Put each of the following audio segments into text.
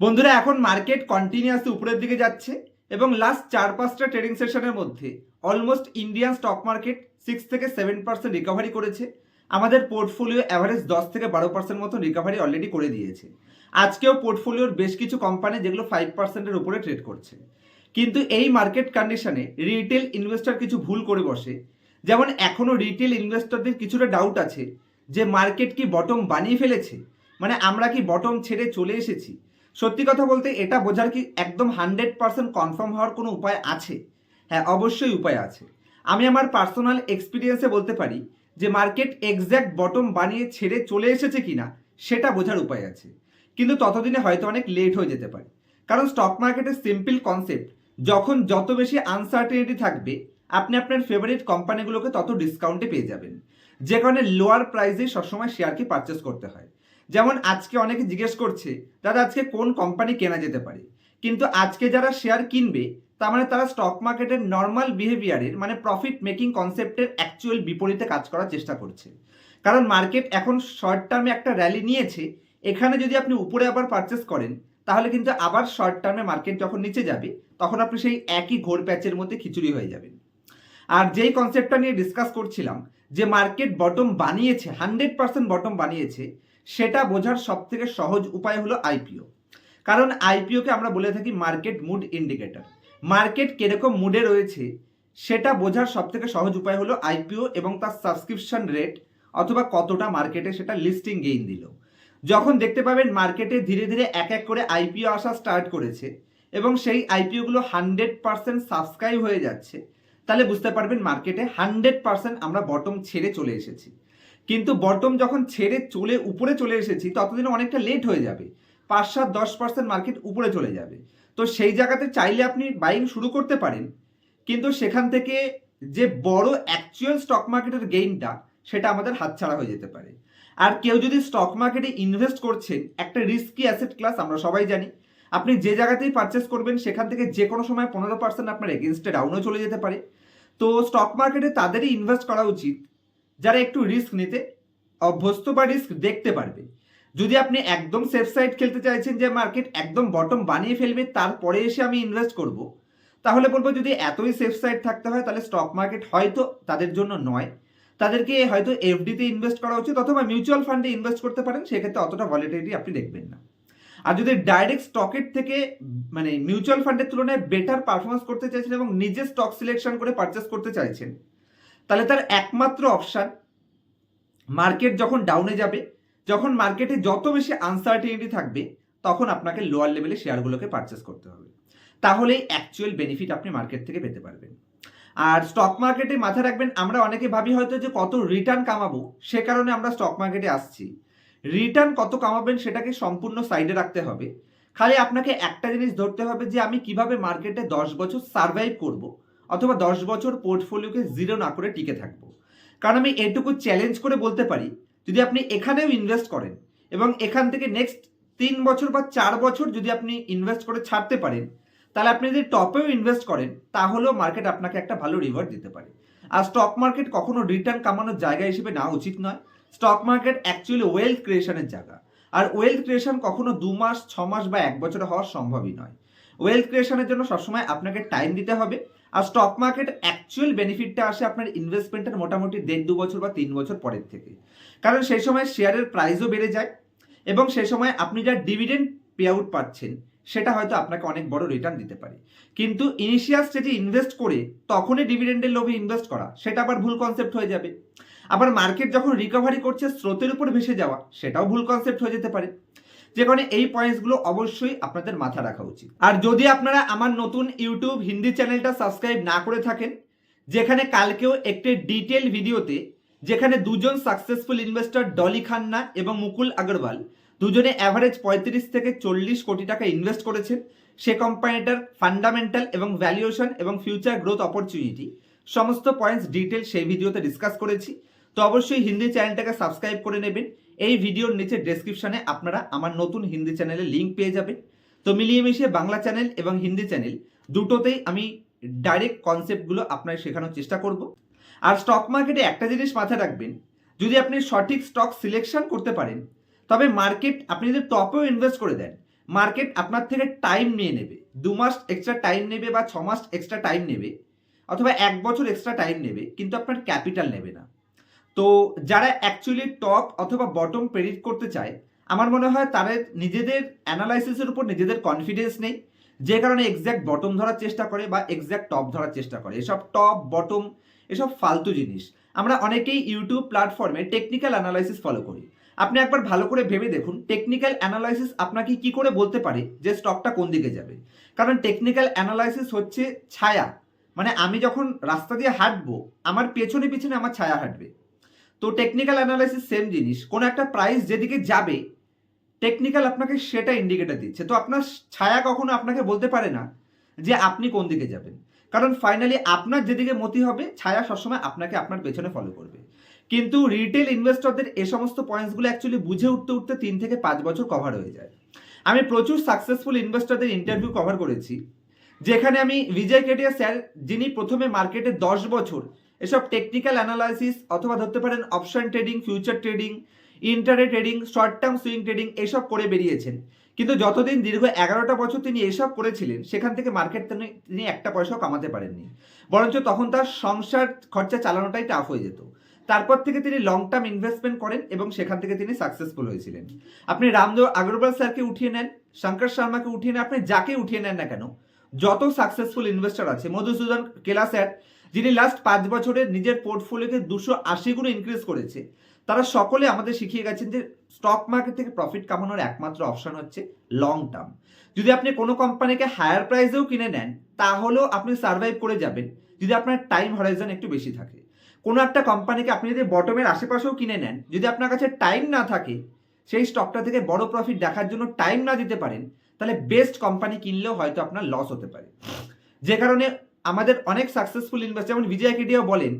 বন্ধুরা, এখন market continuously উপরের দিকে যাচ্ছে এবং লাস্ট চার পাঁচটা ট্রেডিং সেশনের মধ্যে almost Indian stock market six থেকে সেভেন পার্সেন্ট রিকভারি করেছে। আমাদের পোর্টফোলিও অ্যাভারেজ দশ থেকে বারো পার্সেন্ট মতো রিকভারি অলরেডি করে দিয়েছে। আজকেও পোর্টফোলিওর বেশ কিছু কোম্পানি যেগুলো ফাইভ পার্সেন্টের উপরে ট্রেড করছে। কিন্তু এই মার্কেট কন্ডিশনে রিটেল ইনভেস্টর কিছু ভুল করে বসে। যেমন এখনও রিটেল ইনভেস্টরদের কিছুটা ডাউট আছে যে মার্কেট কি বটম বানিয়ে ফেলেছে? মানে আমরা কি বটম ছেড়ে চলে এসেছি? সত্যি কথা বলতে এটা বোঝার কি একদম হান্ড্রেড পার্সেন্ট কনফার্ম হওয়ার কোনো উপায় আছে? হ্যাঁ অবশ্যই উপায় আছে। আমি আমার পার্সোনাল এক্সপিরিয়েন্সে বলতে পারি যে মার্কেট এক্স্যাক্ট বটম বানিয়ে ছেড়ে চলে এসেছে কিনা, সেটা বোঝার উপায় আছে। কিন্তু ততদিনে হয়তো অনেক লেট হয়ে যেতে পারে। কারণ স্টক মার্কেটের সিম্পল কনসেপ্ট, যখন যত বেশি আনসার্টেনিটি থাকবে, আপনি আপনার ফেভারিট কোম্পানিগুলোকে তত ডিসকাউন্টে পেয়ে যাবেন। যে কারণে লোয়ার প্রাইসে সবসময় শেয়ারকে পারচেস করতে হয়। যেমন আজকে অনেকে জিজ্ঞেস করছে, দাদা, আজকে কোন কোম্পানি কেনা যেতে পারে? কিন্তু আজকে যারা শেয়ার কিনবে, তার মানে তারা স্টক মার্কেটের নর্মাল বিহেভিয়ারের মানে প্রফিট মেকিং কনসেপ্টের অ্যাকচুয়াল বিপরীতে কাজ করার চেষ্টা করছে। কারণ মার্কেট এখন শর্ট টার্মে একটা র্যালি নিয়েছে, এখানে যদি আপনি উপরে আবার পারচেস করেন, তাহলে কিন্তু আবার শর্ট টার্মে মার্কেট যখন নিচে যাবে, তখন আপনি সেই একই ঘোর প্যাচের মধ্যে খিচুড়ি হয়ে যাবেন। আর যেই কনসেপ্টটা নিয়ে ডিসকাস করছিলাম, যে মার্কেট বটম বানিয়েছে হান্ড্রেড পার্সেন্ট বটম বানিয়েছে সেটা বোঝার সব থেকে সহজ উপায় হলো আইপিও কারণ আইপিওকে আমরা বলে থাকি মার্কেট মুড ইন্ডিকেটর। মার্কেট কীরকম মুডে রয়েছে, সেটা বোঝার সব থেকে সহজ উপায় হলো আইপিও এবং তার সাবস্ক্রিপশন রেট অথবা কতটা মার্কেটে সেটা লিস্টিং গেইন দিল। যখন দেখতে পাবেন মার্কেটে ধীরে ধীরে এক এক করে আইপিও আসা স্টার্ট করেছে এবং সেই আইপিওগুলো হান্ড্রেড পার্সেন্ট সাবস্ক্রাইব হয়ে যাচ্ছে, তাহলে বুঝতে পারবেন মার্কেটে হান্ড্রেড পার্সেন্ট আমরা বটম ছেড়ে চলে এসেছি। কিন্তু বটম যখন ছেড়ে চলে, উপরে চলে এসেছি, ততদিনে অনেকটা লেট হয়ে যাবে। পাঁচ সাত, দশ পার্সেন্ট মার্কেট উপরে চলে যাবে। তো সেই জায়গাতে চাইলে আপনি বাইং শুরু করতে পারেন। কিন্তু সেখান থেকে যে বড় অ্যাকচুয়াল স্টক মার্কেটের গেইনটা সেটা আমাদের হাতছাড়া হয়ে যেতে পারে। আর কেউ যদি স্টক মার্কেটে ইনভেস্ট করছেন, একটা রিস্কি অ্যাসেট ক্লাস আমরা সবাই জানি, আপনি যে জায়গাতেই পারচেস করবেন, সেখান থেকে যে কোনো সময় পনেরো পার্সেন্ট আপনার এগেনস্টে ডাউনও চলে যেতে পারে। তো স্টক মার্কেটে তাদেরই ইনভেস্ট করা উচিত। যারা একটু রিস্ক নিতে, অভ্যস্ত বা রিস্ক দেখতে পারবে। যদি আপনি একদম সেফ সাইড খেলতে চাইছেন যে মার্কেট একদম বটম বানিয়ে ফেলবে, তারপরে এসে আমি ইনভেস্ট করব, তাহলে বলব যদি এতই সেফ সাইড থাকতে হয়, তাহলে স্টক মার্কেট হয়তো তাদের জন্য নয়। তাদেরকে হয়তো এফডিতে ইনভেস্ট করা উচিত অথবা মিউচুয়াল ফান্ডে ইনভেস্ট করতে পারেন, সেক্ষেত্রে অতটা ভলিটিলিটি আপনি দেখবেন না। আর যদি ডাইরেক্ট স্টকের থেকে মানে মিউচুয়াল ফান্ডের তুলনায় বেটার পারফরমেন্স করতে চাইছেন এবং নিজে স্টক সিলেকশন করে পারচেস করতে চাইছেন তাহলে তার একমাত্র অপশান মার্কেট যখন ডাউনে যাবে, যখন মার্কেটে যত বেশি আনসার্টিনিটি থাকবে, তখন আপনাকে লোয়ার লেভেলে শেয়ারগুলোকে পারচেস করতে হবে। তাহলেই অ্যাকচুয়াল বেনিফিট আপনি মার্কেট থেকে পেতে পারবেন। আর স্টক মার্কেটে মাথা রাখবেন, আমরা অনেকে ভাবি হয়তো যে কত রিটার্ন কামাবো, সে কারণে আমরা স্টক মার্কেটে আসছি। রিটার্ন কত কামাবেন সেটাকে সম্পূর্ণ সাইডে রাখতে হবে। খালি আপনাকে একটা জিনিস ধরতে হবে যে আমি কীভাবে মার্কেটে দশ বছর সার্ভাইভ করব অথবা দশ বছর পোর্টফোলিওকে জিরো না করে টিকে থাকব। কারণ আমি এটুকু চ্যালেঞ্জ করে বলতে পারি, যদি আপনি এখানেও ইনভেস্ট করেন এবং এখান থেকে নেক্সট তিন বছর বা চার বছর যদি আপনি ইনভেস্ট করে ছাড়তে পারেন, তাহলে আপনি যদি টপেও ইনভেস্ট করেন, তাহলেও মার্কেট আপনাকে একটা ভালো রিভার্ট দিতে পারে। আর স্টক মার্কেট কখনো রিটার্ন কামানোর জায়গা হিসেবে না উচিত নয়। স্টক মার্কেট অ্যাকচুয়ালি ওয়েলথ ক্রিয়েশনের জায়গা। আর ওয়েলথ ক্রিয়েশন কখনো দু মাস, ছ মাস বা এক বছরে হওয়া সম্ভবই নয়। ওয়েলথ ক্রিয়েশনের জন্য সবসময় আপনাকে টাইম দিতে হবে। আর স্টক মার্কেট অ্যাকচুয়াল বেনিফিটটা আসে আপনার ইনভেস্টমেন্টের মোটামুটি দেড়, দু বছর বা তিন বছর পরের থেকে। কারণ সেই সময় শেয়ারের প্রাইসও বেড়ে যায় এবং সেই সময় আপনি যা ডিভিডেন্ড পে আউট পাচ্ছেন, সেটা হয়তো আপনাকে অনেক বড় রিটার্ন দিতে পারে। কিন্তু ইনিশিয়াল স্টেজে ইনভেস্ট করে তখনই ডিভিডেন্ডের লোভে ইনভেস্ট করা, সেটা আবার ভুল কনসেপ্ট হয়ে যাবে। আবার মার্কেট যখন রিকভারি করছে, স্রোতের উপর ভেসে যাওয়া, সেটাও ভুল কনসেপ্ট হয়ে যেতে পারে। যে কারণে এই পয়েন্টসগুলো অবশ্যই আপনাদের মাথা রাখা উচিত। আর যদি আপনারা আমার নতুন ইউটিউব হিন্দি চ্যানেলটা সাবস্ক্রাইব না করে থাকেন, যেখানে কালকেও একটি ডিটেল ভিডিওতে, যেখানে দুজন সাকসেসফুল ইনভেস্টর ডলি খান্না এবং মুকুল আগরওয়াল, দুজনে অ্যাভারেজ পঁয়ত্রিশ থেকে চল্লিশ কোটি টাকা ইনভেস্ট করেছেন, সে কোম্পানিটার ফান্ডামেন্টাল এবং ভ্যালুয়েশন এবং ফিউচার গ্রোথ অপরচুনিটি সমস্ত পয়েন্টস ডিটেল সেই ভিডিওতে ডিসকাস করেছি। তো অবশ্যই হিন্দি চ্যানেলটাকে সাবস্ক্রাইব করে নেবেন। এই ভিডিওর নিচে ডেসক্রিপশানে আপনারা আমার নতুন হিন্দি চ্যানেলের লিঙ্ক পেয়ে যাবেন। তো মিলিয়ে মিশিয়ে বাংলা চ্যানেল এবং হিন্দি চ্যানেল দুটোতেই আমি ডাইরেক্ট কনসেপ্টগুলো আপনার শেখানোর চেষ্টা করব। আর স্টক মার্কেটে একটা জিনিস মাথায় রাখবেন, যদি আপনি সঠিক স্টক সিলেকশন করতে পারেন, তবে মার্কেট আপনি যদি টপেও ইনভেস্ট করে দেন মার্কেট আপনার থেকে টাইম নিয়ে নেবে, দু মাস এক্সট্রা টাইম নেবে বা ছ মাস এক্সট্রা টাইম নেবে, অথবা এক বছর এক্সট্রা টাইম নেবে, কিন্তু আপনার ক্যাপিটাল নেবে না। তো যারা অ্যাকচুয়ালি টপ অথবা বটম প্রেডিক্ট করতে চায়, আমার মনে হয় তাদের নিজেদের অ্যানালাইসিসের উপর নিজেদের কনফিডেন্স নেই, যে কারণে এক্স্যাক্ট বটম ধরার চেষ্টা করে বা এক্স্যাক্ট টপ ধরার চেষ্টা করে। এসব টপ বটম এসব ফালতু জিনিস। আমরা অনেকেই ইউটিউব প্ল্যাটফর্মে টেকনিক্যাল অ্যানালাইসিস ফলো করি। আপনি একবার ভালো করে ভেবে দেখুন টেকনিক্যাল অ্যানালাইসিস আপনাকে কি করে বলতে পারে যে স্টকটা কোন দিকে যাবে। কারণ টেকনিক্যাল অ্যানালাইসিস হচ্ছে ছায়া। মানে আমি যখন রাস্তা দিয়ে হাঁটবো, আমার পেছনে পিছনে আমার ছায়া হাঁটবে। তো টেকনিক্যাল অ্যানালাইসিস সেম জিনিস। কোনো একটা প্রাইস যেদিকে যাবে টেকনিক্যাল আপনাকে সেটা ইন্ডিকেটর দিচ্ছে। তো আপনার ছায়া কখনো আপনাকে বলতে পারে না যে আপনি কোন দিকে যাবেন। কারণ ফাইনালি আপনার যেদিকে মতি হবে, ছায়া সবসময় আপনাকে আপনার পেছনে ফলো করবে। কিন্তু রিটেল ইনভেস্টরদের এ সমস্ত পয়েন্টসগুলো অ্যাকচুয়ালি বুঝে উঠতে উঠতে তিন থেকে পাঁচ বছর কভার হয়ে যায়। আমি প্রচুর সাকসেসফুল ইনভেস্টরদের ইন্টারভিউ কভার করেছি। যেখানে আমি বিজয় কেটিয়া স্যার, যিনি প্রথমে মার্কেটে দশ বছর এসব টেকনিক্যাল অ্যানালাইসিস অথবা ধরতে পারেন option trading future trading intraday trading short term swing trading এসব করে বেরিয়েছেন। কিন্তু যতদিন দীর্ঘ এগারোটা বছর তিনি এসব করেছিলেন, সেখান থেকে মার্কেট তিনি একটা পয়সাও কামাতে পারেননি। বরঞ্চ তখন তার সংসার খরচা চালানোটাই টাফ হয়ে যেত। তারপর থেকে তিনি লং টার্ম ইনভেস্টমেন্ট করেন এবং সেখান থেকে তিনি সাকসেসফুল হয়েছিলেন। আপনি রামদেব আগরওয়াল স্যারকে উঠিয়ে নেন, শঙ্কর শর্মাকে উঠিয়ে নেন, আপনি যাকে উঠিয়ে নেন না কেন, যত সাকসেসফুল ইনভেস্টর আছে, মধুসূদন কেলা স্যার যিনি লাস্ট পাঁচ বছরে নিজের পোর্টফোলিওকে দুশো আশি গুণ ইনক্রিজ করেছে। তারা সকলে আমাদের শিখিয়ে গেছেন যে স্টক মার্কেট থেকে প্রফিট কামানোর একমাত্র অপশন হচ্ছে লং টার্ম যদি আপনি কোনো কোম্পানিকে হায়ার প্রাইসেও কিনে নেন, তাহলেও আপনি সার্ভাইভ করে যাবেন, যদি আপনার টাইম হরাইজন একটু বেশি থাকে। কোনো একটা কোম্পানিকে আপনি যদি বটমের আশেপাশেও কিনে নেন, যদি আপনার কাছে টাইম না থাকে, সেই স্টকটা থেকে বড় প্রফিট দেখার জন্য টাইম না দিতে পারেন, তাহলে বেস্ট কোম্পানি কিনলেও হয়তো আপনার লস হতে পারে। যে কারণে আমাদের অনেক সাকসেসফুল ইনভেস্টার যেমন বিজয় কেডিয়া বলেন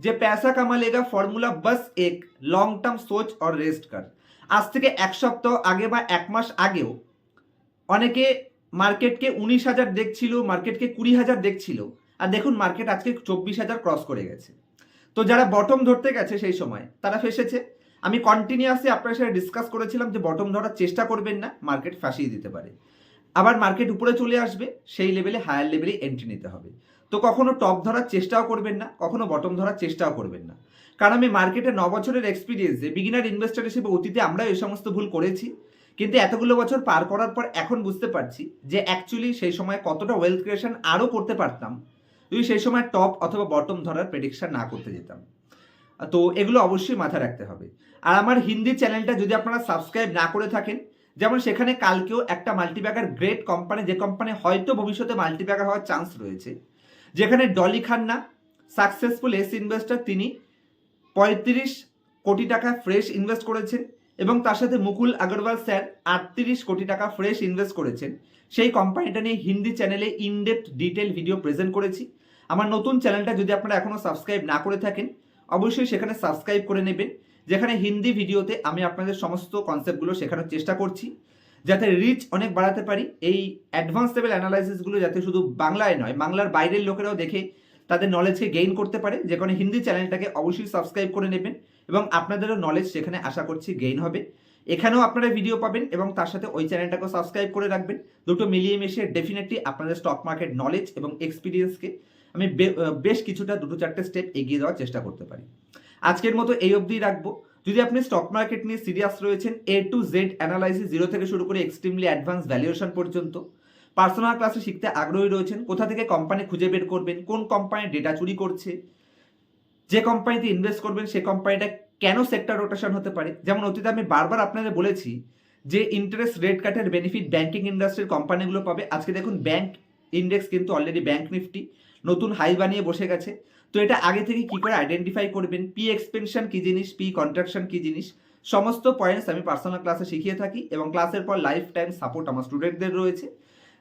যে প্যাসা কামালেগা ফর্মুলা বাস এক লং টার্ম সোচ অর রেস্ট কার আজ থেকে এক সপ্তাহ আগে বা এক মাস আগেও অনেকে মার্কেটকে উনিশ হাজার দেখছিল মার্কেটকে কুড়ি হাজার দেখছিল। আর দেখুন মার্কেট আজকে চব্বিশ হাজার ক্রস করে গেছে। তো যারা বটম ধরতে গেছে সেই সময়, তারা ফেসেছে। আমি কন্টিনিউয়াসলি আপনার সাথে ডিসকাস করেছিলাম যে বটম ধরার চেষ্টা করবেন না মার্কেট ফাঁসিয়ে দিতে পারে। আবার মার্কেট উপরে চলে আসবে, সেই লেভেলে হায়ার লেভেলে এন্ট্রি নিতে হবে। তো কখনো টপ ধরার চেষ্টাও করবেন না, কখনো বটম ধরার চেষ্টাও করবেন না। কারণ আমি মার্কেটে ন বছরের এক্সপিরিয়েন্সে বিগিনার ইনভেস্টর হিসেবে অতীতে আমরা এই সমস্ত ভুল করেছি, কিন্তু এতগুলো বছর পার করার পর এখন বুঝতে পারছি যে অ্যাকচুয়ালি সেই সময় কতটা ওয়েলথ ক্রিয়েশন আরও করতে পারতাম, যদি সেই সময় টপ অথবা বটম ধরার প্রেডিকশন না করতে যেতাম। তো এগুলো অবশ্যই মাথায় রাখতে হবে। আর আমার হিন্দি চ্যানেলটা যদি আপনারা সাবস্ক্রাইব না করে থাকেন যেমন সেখানে কালকেও একটা মাল্টিপ্যাকার গ্রেট কোম্পানি যে কোম্পানি হয়তো ভবিষ্যতে মাল্টিপ্যাকার হওয়ার চান্স রয়েছে, যেখানে Dolly Khanna successful ace investor তিনি পঁয়ত্রিশ কোটি টাকা ফ্রেশ ইনভেস্ট করেছেন এবং তার সাথে মুকুল আগরওয়াল স্যার আটত্রিশ কোটি টাকা ফ্রেশ ইনভেস্ট করেছেন। সেই কোম্পানিটা নিয়ে হিন্দি চ্যানেলে ইনডেপথ ডিটেল ভিডিও প্রেজেন্ট করেছি। আমার নতুন চ্যানেলটা যদি আপনারা এখনও সাবস্ক্রাইব না করে থাকেন, অবশ্যই সেখানে সাবস্ক্রাইব করে নেবেন। যেখানে হিন্দি ভিডিওতে আমি আপনাদের সমস্ত কনসেপ্টগুলো শেখানোর চেষ্টা করছি, যাতে রিচ অনেক বাড়াতে পারি। এই অ্যাডভান্স লেভেল অ্যানালাইসিসগুলো যাতে শুধু বাংলায় নয়, বাংলার বাইরের লোকেরাও দেখে তাদের নলেজকে গেইন করতে পারে। যে কারণে হিন্দি চ্যানেলটাকে অবশ্যই সাবস্ক্রাইব করে নেবেন এবং আপনাদেরও নলেজ সেখানে আশা করছি গেইন হবে। এখানেও আপনারা ভিডিও পাবেন এবং তার সাথে ওই চ্যানেলটাকেও সাবস্ক্রাইব করে রাখবেন। দুটো মিলিয়ে মিশিয়ে ডেফিনেটলি আপনাদের স্টক মার্কেট নলেজ এবং এক্সপিরিয়েন্সকে আমি বেশ কিছুটা দুটো চারটে স্টেপ এগিয়ে দেওয়ার চেষ্টা করতে পারি। আজকের মতো এই অবধি রাখব। যদি আপনি স্টক মার্কেট নিয়ে সিরিয়াস রয়েছেন A to Z analysis zero থেকে শুরু করে এক্সট্রিমলি অ্যাডভান্স ভ্যালুয়েশন পর্যন্ত পার্সোনাল ক্লাসে শিখতে আগ্রহী রয়েছেন, কোথা থেকে কোম্পানি খুঁজে বের করবেন, কোন কোম্পানি ডেটা চুরি করছে, যে কোম্পানিতে ইনভেস্ট করবেন, সে কোম্পানিটা কেন সেক্টর রোটেশন হতে পারে? যেমন অতীতে আমি বারবার আপনাদের বলেছি যে ইন্টারেস্ট রেট কাটের বেনিফিট ব্যাংকিং ইন্ডাস্ট্রির কোম্পানিগুলো পাবে। আজকে দেখুন ব্যাংক ইন্ডেক্স কিন্তু অলরেডি ব্যাংক নিফটি নতুন হাই বানিয়ে বসে গেছে। তো এটা আগে থেকে কি করে আইডেন্টিফাই করবেন? পি এক্সপেনশন কি জিনিস? পি কন্ট্রাকশন কি জিনিস? সমস্ত পয়েন্টস আমি পার্সোনাল ক্লাসে শিখিয়ে থাকি এবং ক্লাসের পর লাইফ টাইম সাপোর্ট আমার স্টুডেন্টদের রয়েছে,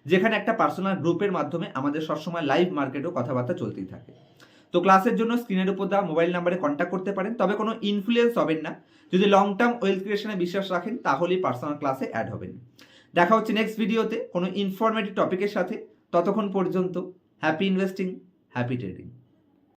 যেখানে একটা পার্সোনাল গ্রুপের মাধ্যমে আমাদের সবসময় লাইভ মার্কেটেও কথাবার্তা চলতেই থাকে। তো ক্লাসের জন্য স্ক্রিনের উপর দেওয়া মোবাইল নাম্বারে কন্ট্যাক্ট করতে পারেন, তবে কোনো ইনফ্লুয়েন্স হবেন না। যদি লং টার্ম ওয়েলথ ক্রিয়েশনে বিশ্বাস রাখেন, তাহলেই পার্সোনাল ক্লাসে অ্যাড হবেন। দেখা হচ্ছে নেক্সট ভিডিওতে কোনো ইনফরমেটিভ টপিকের সাথে। ততক্ষণ পর্যন্ত হ্যাপি ইনভেস্টিং হ্যাপি ট্রেডিং